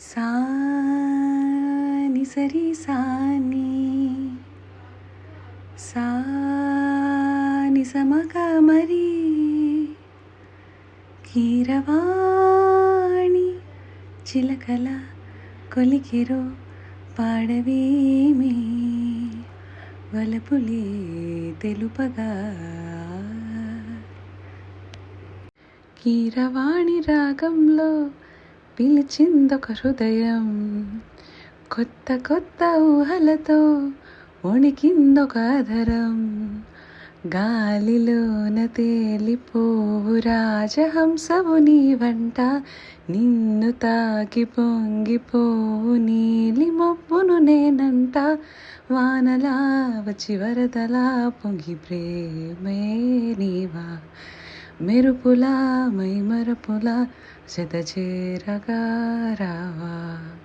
సాని సరి సాని. సాని సమక మరి. కీరవాణి చిలకల కొలికిరో పాడవేమి. వలపులే తెలుపగా. కీరవాణి రాగంలో పిలిచిందొక హృదయం. కొత్త కొత్త ఊహలతో వణికిందొక అధరం. గాలిలోన తేలిపోవు రాజహంసవు నీ వంట. నిన్ను తాకి పొంగిపోవు నీలి మబ్బును నేనంట. వానలా వచ్చి వరదలా పొంగి ప్రేమే నీవా. మెరుపులా మైమరపులా జత చేరగా రావా.